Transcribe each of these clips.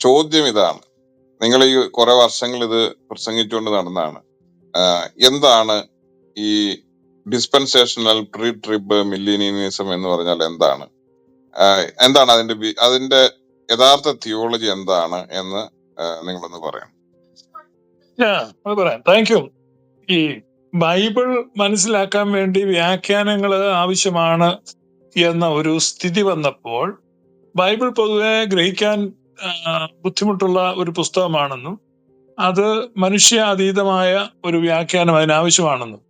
ചോദ്യം ഇതാണ്. നിങ്ങൾ ഈ കുറെ വർഷങ്ങൾ ഇത് പ്രസംഗിച്ചുകൊണ്ട് നടന്നതാണ്. എന്താണ് ഈ ഡിസ്പെൻസേഷണൽ പ്രീ ട്രിബ് മില്ലിനിയനിസം എന്ന് പറഞ്ഞാൽ എന്താണ്? എന്താണ് അതിന്റെ അതിന്റെ യഥാർത്ഥ തിയോളജി എന്താണ് എന്ന് നിങ്ങളൊന്ന് പറയാം. പറയാം. താങ്ക് യു ഈ ബൈബിൾ മനസ്സിലാക്കാൻ വേണ്ടി വ്യാഖ്യാനങ്ങൾ ആവശ്യമാണ് എന്ന ഒരു സ്ഥിതി വന്നപ്പോൾ ബൈബിൾ പൊതുവെ ഗ്രഹിക്കാൻ ബുദ്ധിമുട്ടുള്ള ഒരു പുസ്തകമാണെന്നും അത് മനുഷ്യാതീതമായ ഒരു വ്യാഖ്യാനം അതിനാവശ്യമാണെന്നും.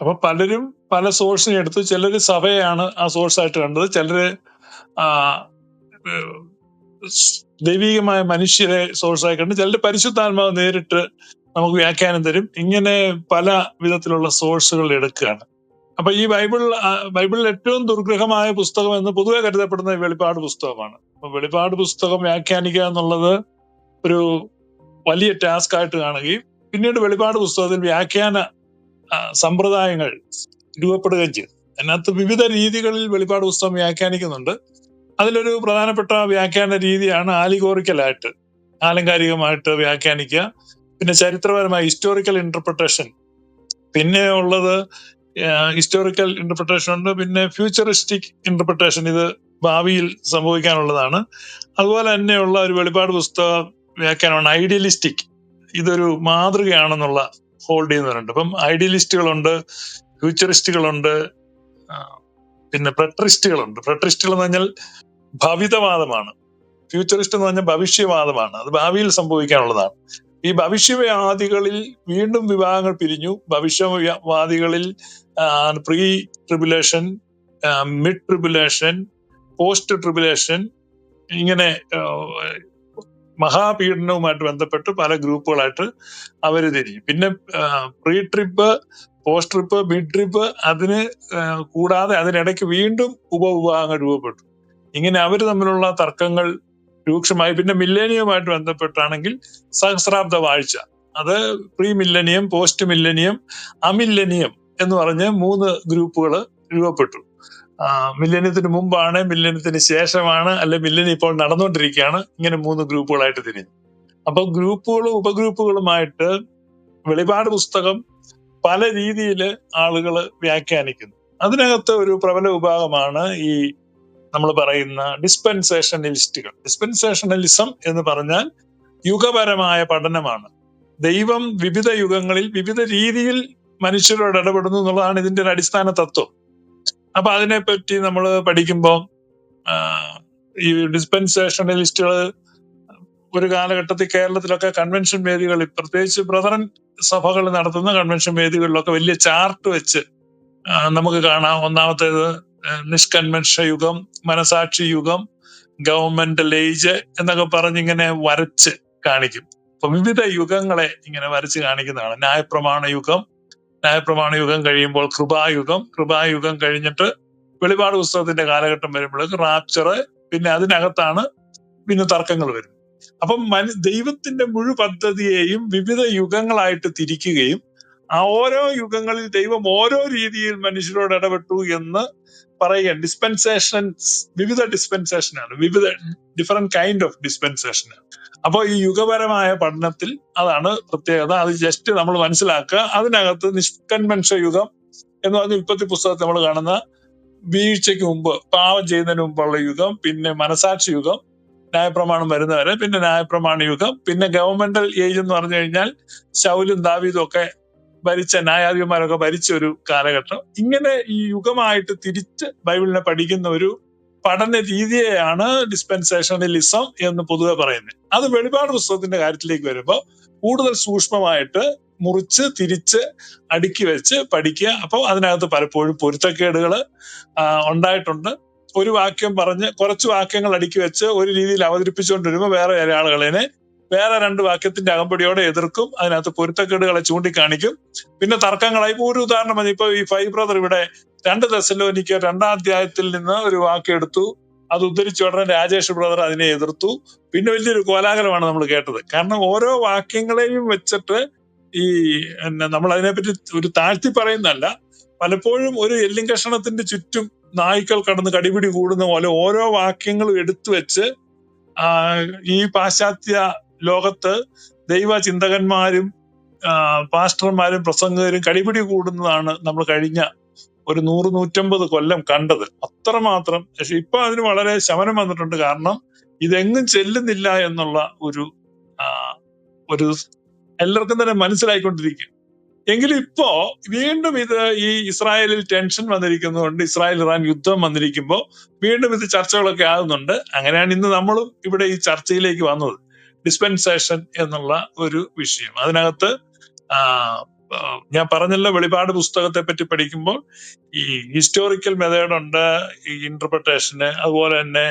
അപ്പൊ പലരും പല സോഴ്സിനെ എടുത്ത് ചിലർ സഭയാണ് ആ സോഴ്സ് ആയിട്ട് കണ്ടത്. ചിലര് ദൈവികമായ മനുഷ്യരെ സോഴ്സായി കണ്ട് ചിലര് പരിശുദ്ധാത്മാവ് നേരിട്ട് നമുക്ക് വ്യാഖ്യാനം തരും. ഇങ്ങനെ പല വിധത്തിലുള്ള സോഴ്സുകൾ എടുക്കുകയാണ്. അപ്പൊ ഈ ബൈബിൾ ബൈബിളിൽ ഏറ്റവും ദുർഗ്രഹമായ പുസ്തകം എന്ന് പൊതുവെ കരുതപ്പെടുന്ന വെളിപ്പാട് പുസ്തകമാണ്. അപ്പൊ വെളിപ്പാട് പുസ്തകം വ്യാഖ്യാനിക്കുക എന്നുള്ളത് ഒരു വലിയ ടാസ്ക് ആയിട്ട് കാണുകയും പിന്നീട് വെളിപാട് പുസ്തകത്തിൽ വ്യാഖ്യാന സമ്പ്രദായങ്ങൾ രൂപപ്പെടുകയും ചെയ്തു. അതിനകത്ത് വിവിധ രീതികളിൽ വെളിപാട് പുസ്തകം വ്യാഖ്യാനിക്കുന്നുണ്ട്. അതിലൊരു പ്രധാനപ്പെട്ട വ്യാഖ്യാന രീതിയാണ് ആലിഗോറിക്കലായിട്ട് ആലങ്കാരികമായിട്ട് വ്യാഖ്യാനിക്കുക. പിന്നെ ചരിത്രപരമായ ഹിസ്റ്റോറിക്കൽ ഇന്റർപ്രിട്ടേഷൻ പിന്നെ ഉള്ളത് ഹിസ്റ്റോറിക്കൽ ഇന്റർപ്രിട്ടേഷൻ ഉണ്ട്. പിന്നെ ഫ്യൂച്ചറിസ്റ്റിക് ഇന്റർപ്രിട്ടേഷൻ ഇത് ഭാവിയിൽ സംഭവിക്കാനുള്ളതാണ്. അതുപോലെ തന്നെയുള്ള ഒരു വെളിപ്പാട് പുസ്തക വ്യാഖ്യാനമാണ് ഐഡിയലിസ്റ്റിക്. ഇതൊരു മാതൃകയാണെന്നുള്ള ഹോൾഡ് ചെയ്യുന്നവരുണ്ട് അപ്പം ഐഡിയലിസ്റ്റുകളുണ്ട് ഫ്യൂച്ചറിസ്റ്റുകളുണ്ട് പിന്നെ പ്രട്രിസ്റ്റുകളുണ്ട് പ്രട്രിസ്റ്റുകൾ എന്ന് പറഞ്ഞാൽ ഭവിതവാദമാണ്. ഫ്യൂച്ചറിസ്റ്റ് എന്ന് പറഞ്ഞാൽ ഭവിഷ്യവാദമാണ്. അത് ഭാവിയിൽ സംഭവിക്കാനുള്ളതാണ്. ഈ ഭവിഷ്യവാദികളിൽ വീണ്ടും വിഭാഗങ്ങൾ പിരിഞ്ഞു. ഭവിഷ്യവാദികളിൽ pre tribulation mid tribulation post tribulation ഇങ്ങനെ മഹാപീഡനവുമായിട്ട് ബന്ധപ്പെട്ട് പല ഗ്രൂപ്പുകളായിട്ട് അവർ തിരിയും. പിന്നെ pre trip post trip mid trip അതിന് കൂടാതെ അതിനിടയ്ക്ക് വീണ്ടും ഉപവിഭാഗങ്ങൾ രൂപപ്പെട്ടു. ഇങ്ങനെ അവർ തമ്മിലുള്ള തർക്കങ്ങൾ രൂക്ഷമായി. പിന്നെ മില്ലേനിയുമായിട്ട് ബന്ധപ്പെട്ടാണെങ്കിൽ സഹസ്രാബ്ദ വാഴ്ച. അത് pre millennium post millennium amillennium എന്ന് പറഞ്ഞ് മൂന്ന് ഗ്രൂപ്പുകൾ രൂപപ്പെട്ടു. ആ, മില്ലനിയത്തിന് മുമ്പാണ് മില്ലനിയത്തിന് ശേഷമാണ് അല്ലെ മില്ലനിയം ഇപ്പോൾ നടന്നുകൊണ്ടിരിക്കുകയാണ് ഇങ്ങനെ മൂന്ന് ഗ്രൂപ്പുകളായിട്ട് തിരിഞ്ഞു. അപ്പൊ ഗ്രൂപ്പുകളും ഉപഗ്രൂപ്പുകളുമായിട്ട് വെളിപാട് പുസ്തകം പല രീതിയിൽ ആളുകൾ വ്യാഖ്യാനിക്കുന്നു. അതിനകത്ത് ഒരു പ്രബല വിഭാഗമാണ് ഈ നമ്മൾ പറയുന്ന ഡിസ്പെൻസേഷനലിസ്റ്റുകൾ ഡിസ്പെൻസേഷനലിസം എന്ന് പറഞ്ഞാൽ യുഗപരമായ പഠനമാണ്. ദൈവം വിവിധ യുഗങ്ങളിൽ വിവിധ രീതിയിൽ മനുഷ്യരോട് ഇടപെടുന്നു എന്നുള്ളതാണ് ഇതിന്റെ ഒരു അടിസ്ഥാന തത്വം. അപ്പൊ അതിനെപ്പറ്റി നമ്മൾ പഠിക്കുമ്പോൾ ഈ ഡിസ്പെൻസേഷനലിസ്റ്റുകൾ ഒരു കാലഘട്ടത്തിൽ കേരളത്തിലൊക്കെ കൺവെൻഷൻ വേദികളിൽ പ്രത്യേകിച്ച് ബ്രദറൻ സഭകൾ നടത്തുന്ന കൺവെൻഷൻ വേദികളിലൊക്കെ വലിയ ചാർട്ട് വെച്ച് നമുക്ക് കാണാം. ഒന്നാമത്തേത് നിഷ്കൺവെൻഷ യുഗം മനസാക്ഷി യുഗം ഗവൺമെന്റ് ലേജ് എന്നൊക്കെ പറഞ്ഞിങ്ങനെ വരച്ച് കാണിക്കും. അപ്പൊ വിവിധ യുഗങ്ങളെ ഇങ്ങനെ വരച്ച് കാണിക്കുന്നതാണ്. ന്യായപ്രമാണ യുഗം ന്യായപ്രമാണ യുഗം കഴിയുമ്പോൾ കൃപായുഗം കൃപായുഗം കഴിഞ്ഞിട്ട് വെളിപാട് പുസ്തകത്തിന്റെ കാലഘട്ടം വരുമ്പോഴേക്ക് റാപ്ചർ പിന്നെ അതിനകത്താണ് പിന്നെ തർക്കങ്ങൾ വരും അപ്പം മനു ദൈവത്തിന്റെ മുഴു പദ്ധതിയെയും വിവിധ യുഗങ്ങളായിട്ട് തിരിക്കുകയും ആ ഓരോ യുഗങ്ങളിൽ ദൈവം ഓരോ രീതിയിൽ മനുഷ്യരോട് ഇടപെട്ടു എന്ന് പറയുക ഡിസ്പെൻസേഷൻ വിവിധ ഡിസ്പെൻസേഷൻ ആണ്. വിവിധ ഡിഫറെന്റ് കൈൻഡ് ഓഫ് ഡിസ്പെൻസേഷൻ അപ്പോൾ ഈ യുഗപരമായ പഠനത്തിൽ അതാണ് പ്രത്യേകത. അത് ജസ്റ്റ് നമ്മൾ മനസ്സിലാക്കുക. അതിനകത്ത് നിഷ്കൺവെൻഷ യുഗം എന്ന് പറഞ്ഞ ഉൽപ്പത്തി പുസ്തകത്തിൽ നമ്മൾ കാണുന്ന വീഴ്ചയ്ക്ക് മുമ്പ് പാവം ചെയ്യുന്നതിന് മുമ്പുള്ള യുഗം പിന്നെ മനസാക്ഷി യുഗം ന്യായപ്രമാണം വരുന്നവരെ പിന്നെ ന്യായപ്രമാണ യുഗം പിന്നെ ഗവൺമെന്റൽ ഏജ് എന്ന് പറഞ്ഞു കഴിഞ്ഞാൽ ശൗലും ദാവീദും ഒക്കെ ഭരിച്ച ന്യായാധിപന്മാരൊക്കെ ഭരിച്ച ഒരു കാലഘട്ടം. ഇങ്ങനെ ഈ യുഗമായിട്ട് തിരിച്ച് ബൈബിളിനെ പഠിക്കുന്ന ഒരു പഠന രീതിയെയാണ് ഡിസ്പെൻസേഷണലിസം എന്ന് പൊതുവെ പറയുന്നത്. അത് വെളിപാട് പുസ്തകത്തിന്റെ കാര്യത്തിലേക്ക് വരുമ്പോൾ കൂടുതൽ സൂക്ഷ്മമായിട്ട് മുറിച്ച് തിരിച്ച് അടുക്കി വെച്ച് പഠിക്കുക. അപ്പോൾ അതിനകത്ത് പലപ്പോഴും പൊരുത്തക്കേടുകൾ ഉണ്ടായിട്ടുണ്ട്. ഒരു വാക്യം പറഞ്ഞ് കുറച്ച് വാക്യങ്ങൾ അടുക്കി വെച്ച് ഒരു രീതിയിൽ അവതരിപ്പിച്ചുകൊണ്ടിരുമ്പോൾ വേറെ ചില ആളുകളതിനെ വേറെ രണ്ട് വാക്യത്തിന്റെ അകമ്പടിയോടെ എതിർക്കും അതിനകത്ത് പൊരുത്തക്കേടുകളെ ചൂണ്ടിക്കാണിക്കും. പിന്നെ തർക്കങ്ങളായി. ഇപ്പൊ ഒരു ഉദാഹരണം മതി. ഇപ്പൊ ഈ ഫൈവ് ബ്രദർ ഇവിടെ രണ്ട് ദശലോനിക്ക് രണ്ടാം അധ്യായത്തിൽ നിന്ന് ഒരു വാക്യം എടുത്തു. അത് ഉദ്ധരിച്ച ഉടനെ രാജേഷ് ബ്രദർ അതിനെ എതിർത്തു. പിന്നെ വലിയൊരു കോലാഹലമാണ് നമ്മൾ കേട്ടത്. കാരണം ഓരോ വാക്യങ്ങളെയും വെച്ചിട്ട് ഈ നമ്മൾ അതിനെപ്പറ്റി ഒരു താഴ്ത്തി പറയുന്നല്ല പലപ്പോഴും ഒരു എല്ലും കഷണത്തിന്റെ ചുറ്റും നായ്ക്കൾ കടന്ന് കടിപിടി കൂടുന്ന പോലെ ഓരോ വാക്യങ്ങളും എടുത്തു വെച്ച് ഈ പാശ്ചാത്യ ലോകത്ത് ദൈവ ചിന്തകന്മാരും പാസ്റ്റർമാരും പ്രസംഗകരും കടിപിടി കൂടുന്നതാണ് നമ്മൾ കഴിഞ്ഞ ഒരു നൂറ് നൂറ്റമ്പത് കൊല്ലം കണ്ടത്. അത്രമാത്രം പക്ഷെ ഇപ്പൊ അതിന് വളരെ ശമനം വന്നിട്ടുണ്ട്. കാരണം ഇതെങ്ങും ചെല്ലുന്നില്ല എന്നുള്ള ഒരു ഒരു എല്ലാവർക്കും തന്നെ മനസ്സിലായിക്കൊണ്ടിരിക്കും എങ്കിലും ഇപ്പോ വീണ്ടും ഇത് ഈ ഇസ്രായേലിൽ ടെൻഷൻ വന്നിരിക്കുന്നതുകൊണ്ട് ഇസ്രായേൽ ഇറാൻ യുദ്ധം വന്നിരിക്കുമ്പോൾ വീണ്ടും ഇത് ചർച്ചകളൊക്കെ ആകുന്നുണ്ട് അങ്ങനെയാണ് ഇന്ന് നമ്മളും ഇവിടെ ഈ ചർച്ചയിലേക്ക് വന്നത്. ഡിസ്പെൻസേഷൻ എന്നുള്ള ഒരു വിഷയം. അതിനകത്ത് ഞാൻ പറഞ്ഞല്ലോ വെളിപാട് പുസ്തകത്തെ പറ്റി പഠിക്കുമ്പോൾ ഈ ഹിസ്റ്റോറിക്കൽ മെത്തേഡ് ഉണ്ട് ഈ ഇന്റർപ്രിട്ടേഷന് അതുപോലെ തന്നെ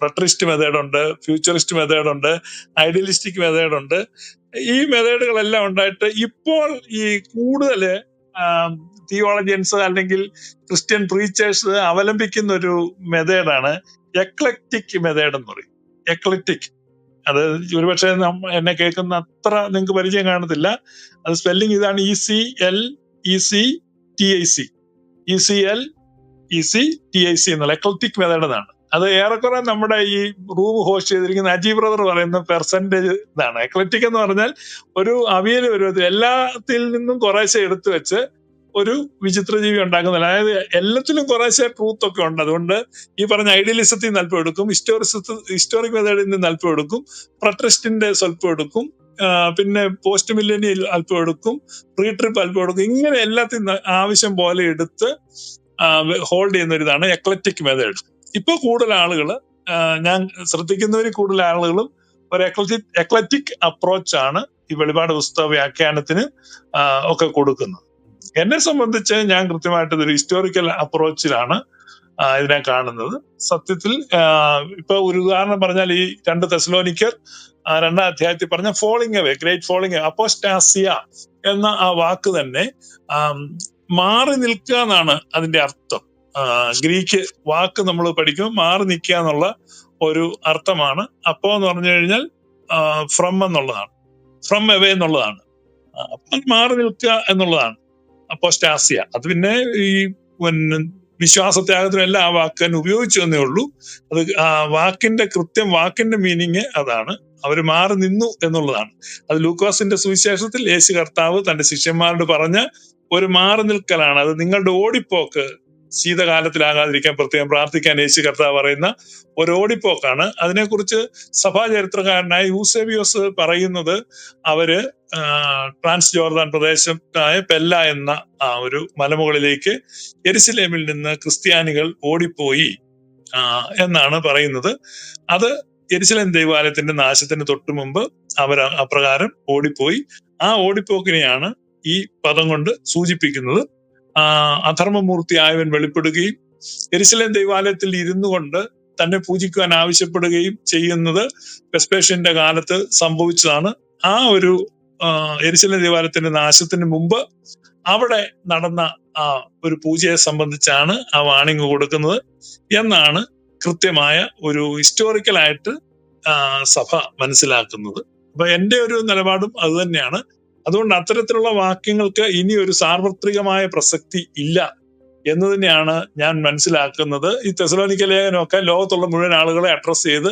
പ്രട്രിസ്റ്റ് മെത്തേഡ് ഉണ്ട് ഫ്യൂച്ചറിസ്റ്റ് മെത്തേഡ് ഉണ്ട് ഐഡിയലിസ്റ്റിക് മെത്തേഡ് ഉണ്ട്. ഈ മെത്തേഡുകളെല്ലാം ഉണ്ടായിട്ട് ഇപ്പോൾ ഈ കൂടുതൽ തിയോളജിയൻസ് അല്ലെങ്കിൽ ക്രിസ്ത്യൻ പ്രീച്ചേഴ്സ് അവലംബിക്കുന്ന ഒരു മെത്തേഡാണ് എക്ലക്റ്റിക് മെത്തേഡ് എന്ന് പറയും. എക്ലക്റ്റിക് അത് ഒരുപക്ഷെ എന്നെ കേൾക്കുന്ന അത്ര നിങ്ങൾക്ക് പരിചയം കാണത്തില്ല. അത് സ്പെല്ലിംഗ് ഇതാണ് E C L E C T I C E C L E C T I C എന്നുള്ള എക്ലക്റ്റിക് മെത്തേഡ് എന്നാണ്. അത് ഏറെക്കുറെ നമ്മുടെ ഈ റൂം ഹോസ്റ്റ് ചെയ്തിരിക്കുന്ന അജീവ് ബ്രദർ പറയുന്ന പെർസെന്റേജ് ഇതാണ്. എക്ലക്റ്റിക് എന്ന് പറഞ്ഞാൽ ഒരു അവിയൽ ഒരു എല്ലാത്തിൽ നിന്നും കുറേശ്ശെ എടുത്തു വെച്ച് ഒരു വിചിത്ര ജീവി ഉണ്ടാക്കുന്നില്ല. അതായത് എല്ലാത്തിലും കുറേശ്ശെ ട്രൂത്ത് ഒക്കെ ഉണ്ട്. അതുകൊണ്ട് ഈ പറഞ്ഞ ഐഡിയലിസത്തിൽ നിന്ന് അല്പം എടുക്കും ഹിസ്റ്റോറിസത്തിൽ ഹിസ്റ്റോറിക് മെത്തേഡിൽ നിന്ന് അല്പം എടുക്കും പ്രട്രിസ്റ്റിന്റെ സ്വല്പം എടുക്കും പിന്നെ പോസ്റ്റ് മില്ലേനിയൽ അല്പം എടുക്കും പ്രീ ട്രിപ്പ് അല്പം എടുക്കും ഇങ്ങനെ എല്ലാത്തിൽ നിന്ന് ആവശ്യം പോലെ എടുത്ത് ഹോൾഡ് ചെയ്യുന്ന ഒരു ഇതാണ് എക്ലറ്റിക് മെത്തേഡ് ഇപ്പൊ കൂടുതൽ ആളുകൾ ഞാൻ ശ്രദ്ധിക്കുന്നവരിൽ കൂടുതൽ ആളുകളും ഒരു എക്ലറ്റിക് എക്ലറ്റിക് അപ്രോച്ച് ആണ് ഈ വെളിപാട് പുസ്തക വ്യാഖ്യാനത്തിന് ഒക്കെ കൊടുക്കുന്നത്. എന്നെ സംബന്ധിച്ച് ഞാൻ കൃത്യമായിട്ട് ഒരു ഹിസ്റ്റോറിക്കൽ അപ്രോച്ചിലാണ് ഇതിനെ കാണുന്നത്. സത്യത്തിൽ ഇപ്പൊ ഒരു ഉദാഹരണം പറഞ്ഞാൽ ഈ രണ്ട് തെസലോനിക്കർ രണ്ടാം അധ്യായത്തിൽ പറഞ്ഞ ഫോളിംഗ് അവേ ഗ്രേറ്റ് ഫോളിങ് അപ്പോസ്റ്റാസിയ എന്ന ആ വാക്ക് തന്നെ മാറി നിൽക്കുക എന്നാണ് അതിന്റെ അർത്ഥം. ഗ്രീക്ക് വാക്ക് നമ്മൾ പഠിക്കും മാറി നിൽക്കുക എന്നുള്ള ഒരു അർത്ഥമാണ്. അപ്പോ എന്ന് പറഞ്ഞു കഴിഞ്ഞാൽ ഫ്രം എന്നുള്ളതാണ്. ഫ്രം എവേ എന്നുള്ളതാണ്. അപ്പം മാറി നിൽക്കുക എന്നുള്ളതാണ്. അപ്പോസ്റ്റാസിയ. അത് പിന്നെ ഈ പിന്നെ വിശ്വാസത്യാഗത്തിനും എല്ലാം ആ വാക്ക് തന്നെ ഉപയോഗിച്ചു എന്നേ ഉള്ളൂ. അത് ആ വാക്കിന്റെ കൃത്യം വാക്കിന്റെ മീനിങ് അതാണ്. അവർ മാറി നിന്നു എന്നുള്ളതാണ്. അത് ലൂക്കോസിന്റെ സുവിശേഷത്തിൽ യേശു കർത്താവ് തന്റെ ശിഷ്യന്മാരോട് പറഞ്ഞ ഒരു മാറി നിൽക്കലാണ്. അത് നിങ്ങളുടെ ഓടിപ്പോക്ക് ശീതകാലത്തിലാകാതിരിക്കാൻ പ്രത്യേകം പ്രാർത്ഥിക്കാൻ യേശു കർത്താവ് പറയുന്ന ഒരു ഓടിപ്പോക്കാണ്. അതിനെക്കുറിച്ച് സഭാചരിത്രകാരനായ യൂസേബിയോസ് പറയുന്നത് അവർ ട്രാൻസ് ജോർദാൻ പ്രദേശത്തായ പെല്ല എന്ന ആ ഒരു മലമുകളിലേക്ക് എരുസലേമിൽ നിന്ന് ക്രിസ്ത്യാനികൾ ഓടിപ്പോയി എന്നാണ് പറയുന്നത്. അത് എരുസലേം ദൈവാലയത്തിന്റെ നാശത്തിന് തൊട്ടു മുമ്പ് അവർ അപ്രകാരം ഓടിപ്പോയി. ആ ഓടിപ്പോക്കിനെയാണ് ഈ പദം കൊണ്ട് സൂചിപ്പിക്കുന്നത്. ആ അധർമ്മമൂർത്തിയായവൻ വെളിപ്പെടുകയും എരുസലേം ദൈവാലയത്തിൽ ഇരുന്നു കൊണ്ട് തന്നെ പൂജിക്കുവാൻ ആവശ്യപ്പെടുകയും ചെയ്യുന്നത് വെസ്പേഷ്യന്റെ കാലത്ത് സംഭവിച്ചതാണ്. ആ ഒരു ആ, എരുസലേം ദൈവാലയത്തിന്റെ നാശത്തിന് മുമ്പ് അവിടെ നടന്ന ആ ഒരു പൂജയെ സംബന്ധിച്ചാണ് ആ വാണിംഗ് കൊടുക്കുന്നത് എന്നാണ് കൃത്യമായ ഒരു ഹിസ്റ്റോറിക്കൽ ആയിട്ട് സഭ മനസ്സിലാക്കുന്നത്. അപ്പൊ എന്റെ ഒരു നിലപാടും അത് തന്നെയാണ്. അതുകൊണ്ട് അത്തരത്തിലുള്ള വാക്യങ്ങൾക്ക് ഇനി ഒരു സാർവത്രികമായ പ്രസക്തി ഇല്ല എന്ന് തന്നെയാണ് ഞാൻ മനസ്സിലാക്കുന്നത്. ഈ തെസലോനിക്ക ലേഖനമൊക്കെ ലോകത്തുള്ള മുഴുവൻ ആളുകളെ അഡ്രസ് ചെയ്ത്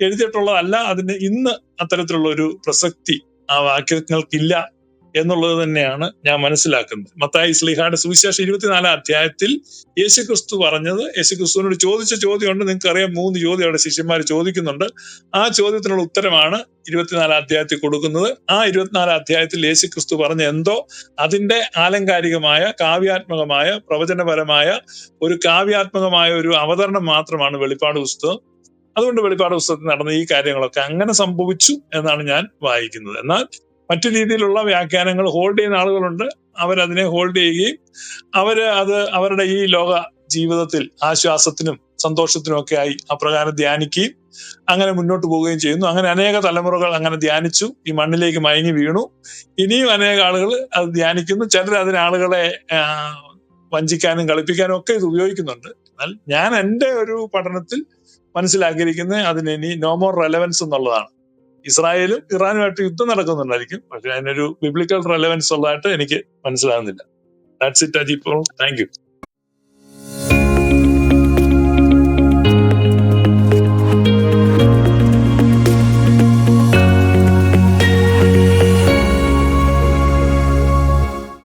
എഴുതിയിട്ടുള്ളതല്ല അതിന് ഇന്ന് അത്തരത്തിലുള്ള ഒരു പ്രസക്തി ആ വാക്യങ്ങൾക്കില്ല. എന്നുള്ളത് തന്നെയാണ് ഞാൻ മനസ്സിലാക്കുന്നത്. മത്തായി സ്ലിഹായുടെ സുവിശേഷം ഇരുപത്തിനാലാം അധ്യായത്തിൽ യേശു ക്രിസ്തു പറഞ്ഞത് യേശു ക്രിസ്തുവിനോട് ചോദിച്ച ചോദ്യമുണ്ട്. നിങ്ങൾക്ക് അറിയാം മൂന്ന് ചോദ്യം അവിടെ ശിഷ്യന്മാർ ചോദിക്കുന്നുണ്ട്. ആ ചോദ്യത്തിനുള്ള ഉത്തരമാണ് ഇരുപത്തിനാലാം അധ്യായത്തിൽ കൊടുക്കുന്നത്. ആ ഇരുപത്തിനാലാം അധ്യായത്തിൽ യേശു ക്രിസ്തു പറഞ്ഞ എന്തോ? അതിന്റെ ആലങ്കാരികമായ കാവ്യാത്മകമായ പ്രവചനപരമായ ഒരു കാവ്യാത്മകമായ ഒരു അവതരണം മാത്രമാണ് വെളിപ്പാട് പുസ്തകം. അതുകൊണ്ട് വെളിപ്പാട് പുസ്തകത്തിൽ നടന്ന ഈ കാര്യങ്ങളൊക്കെ അങ്ങനെ സംഭവിച്ചു എന്നാണ് ഞാൻ വായിക്കുന്നത്. എന്നാൽ മറ്റു രീതിയിലുള്ള വ്യാഖ്യാനങ്ങൾ ഹോൾഡ് ചെയ്യുന്ന ആളുകളുണ്ട്. അവരതിനെ ഹോൾഡ് ചെയ്യുകയും അവർ അത് അവരുടെ ഈ ലോക ജീവിതത്തിൽ ആശ്വാസത്തിനും സന്തോഷത്തിനും ഒക്കെ ആയി അപ്രകാരം ധ്യാനിക്കുകയും അങ്ങനെ മുന്നോട്ട് പോവുകയും ചെയ്യുന്നു. അങ്ങനെ അനേക തലമുറകൾ അങ്ങനെ ധ്യാനിച്ചു. ഈ മണ്ണിലേക്ക് മയങ്ങി വീണു. ഇനിയും അനേക ആളുകൾ അത് ധ്യാനിക്കുന്നു. ചിലർ അതിന് ആളുകളെ വഞ്ചിക്കാനും കളിപ്പിക്കാനും ഒക്കെ ഇത് ഉപയോഗിക്കുന്നുണ്ട്. എന്നാൽ ഞാൻ എന്റെ ഒരു പഠനത്തിൽ മനസ്സിലാക്കിയിരിക്കുന്നത് അതിന് ഇനി നോ മോർ റെലവൻസ് എന്നുള്ളതാണ്. ഇസ്രായേലും ഇറാനുമായിട്ട് യുദ്ധം നടക്കുന്നുണ്ടായിരിക്കും. പക്ഷെ അതിനൊരു ബിബ്ലിക്കൽ റെലവൻസ് ഉള്ളതായിട്ട് എനിക്ക് മനസ്സിലാകുന്നില്ല. That's it Aji thank you